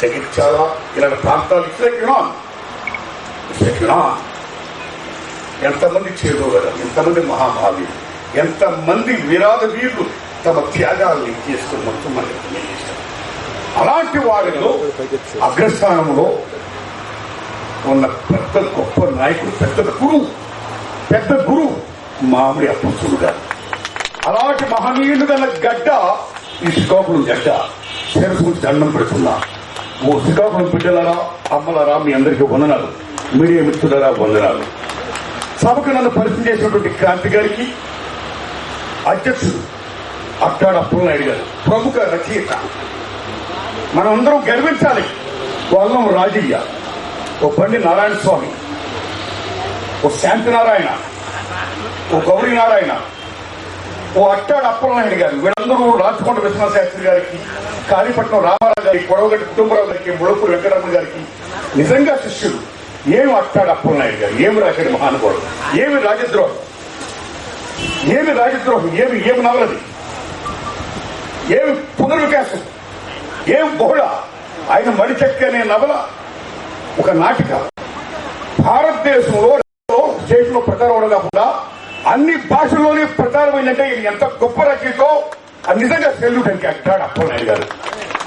జగిత్యాల ఇలాంటి ప్రాంతాలు ఇట్లా ఇట్లా ఎంతమంది చేదోగలరు ఎంతమంది మహాభావి ఎంతమంది విరాధ వీరులు తమ త్యాగాల్ని చేసుకుని మొత్తం మనకి తెలియజేశారు అలాంటి వారిలో అగ్రస్థానంలో ఉన్న పెద్ద గొప్ప నాయకుడు పెద్ద గురువు పెద్ద గురువు మామిడి అప్పసుడు గారు. అలాంటి మహనీయులు గల గడ్డ ఈ శ్రీకాకుళం గడ్డ శిరస్సుకు దండం పెడుతున్నా ఓ శ్రీకాకుళం బిడ్డలరా అమ్మలారా మీ అందరికీ వందనాలు. మీడియా మిత్రులరా వందనాలు. సభకు నన్ను పరిచయం చేసినటువంటి క్రాంతి గారికి అధ్యక్షుడు అట్టాడ అప్పులనాయుడు గారు ప్రముఖ రచయిత. మనమందరం గర్వించాలి. వాళ్ళం రాజయ్య ఓ బండి నారాయణ స్వామి ఓ శాంతి నారాయణ ఓ గౌరీ నారాయణ ఓ అట్టాడు అప్పలనాయుడు గారు. వీళ్ళందరూ రాచకొండ విశ్వనాథ శాస్త్రి గారికి కాళీపట్నం రామ గారికి పొడవగట్టి కుటుంబరావు గారికి ముడుపు వెంకటరమణ గారికి నిజంగా శిష్యుడు ఏమి అట్టాడు అప్పలనాయుడు గారు? ఏమి రాశాడు మహానుభావుడు? ఏమి రాజద్రోహం? ఏమి రాజద్రోహం? ఏమి ఏమి నవలది? ఏమి పునర్వికాసం? ఏం బహుళ? ఆయన మడిచెక్క అనే నవల ఒక నాటిక. భారతదేశంలో స్టేట్లో ప్రచారం అవడం కాకుండా అన్ని భాషల్లోనే ప్రచారమైందంటే ఎంత గొప్ప రచయితో నిజంగా సెల్యూట్ అంటే అంటాడు అప్పలనాయుడు గారు.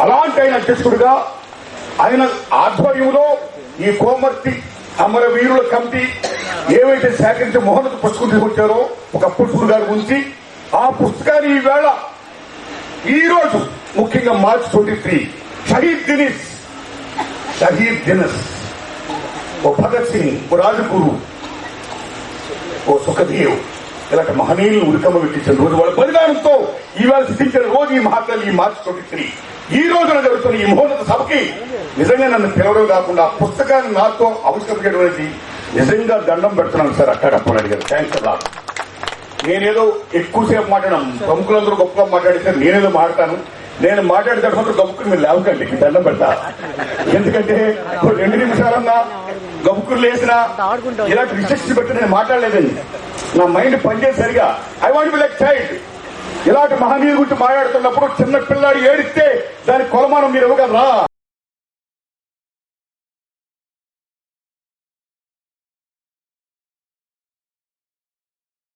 అలాంటి ఆయన అధ్యక్షుడిగా ఆయన ఆధ్వర్యంలో ఈ కోమర్తి అమరవీరుల కమిటీ ఏవైతే సేకరించి మోహనత పుస్తకం తీసుకొచ్చారో ఒక పురుషుడు గారి గురించి ఆ పుస్తకాన్ని ఈవేళ ఈ రోజు ముఖ్యంగా మార్చి ట్వంటీ త్రీ షహీద్ దినిస్ షహీద్ దినస్ ఓ భగత్ సింగ్ ఓ రాజగురు ఓ సుఖదేవ్ ఇలాంటి మహనీయులు ఉరికమ్మ పెట్టించిన రోజు వాళ్ళ బలిదానంతో ఈవేళ సిద్ధించిన రోజు ఈ మహాత్మలు ఈ మార్చ్ ట్వంటీ త్రీ ఈ రోజున జరుగుతున్న ఈ మహోన్నత సభకి నిజంగా నన్ను పిలవడం కాకుండా పుస్తకాన్ని నాతో ఆవిష్కరించడం అనేది నిజంగా దండం పెడుతున్నాను సార్ అక్కడ అప్పుడు గారు. థ్యాంక్స్ అలా నేనేదో ఎక్కువసేపు మాట్లాడడం ప్రముఖులందరూ గొప్పగా మాట్లాడితే నేనేదో మాట్లాడతాను. నేను మాట్లాడితే తర్వాత గబుక్కులు మీరు లేవకండి దండం పెడతా. ఎందుకంటే ఇప్పుడు రెండు నిమిషాలన్నా గబుక్కులు లేసినా ఇలాంటి రిస్ట్రిక్షన్ పెట్టి నేను మాట్లాడలేదండి. నా mind పనిచేసరిగా I want be like child ఇలాంటి మహనీయుల గురించి మాట్లాడుతున్నప్పుడు చిన్న పిల్లాడు ఏడిస్తే దాని కొలమానం మీరు ఇవ్వగలరా?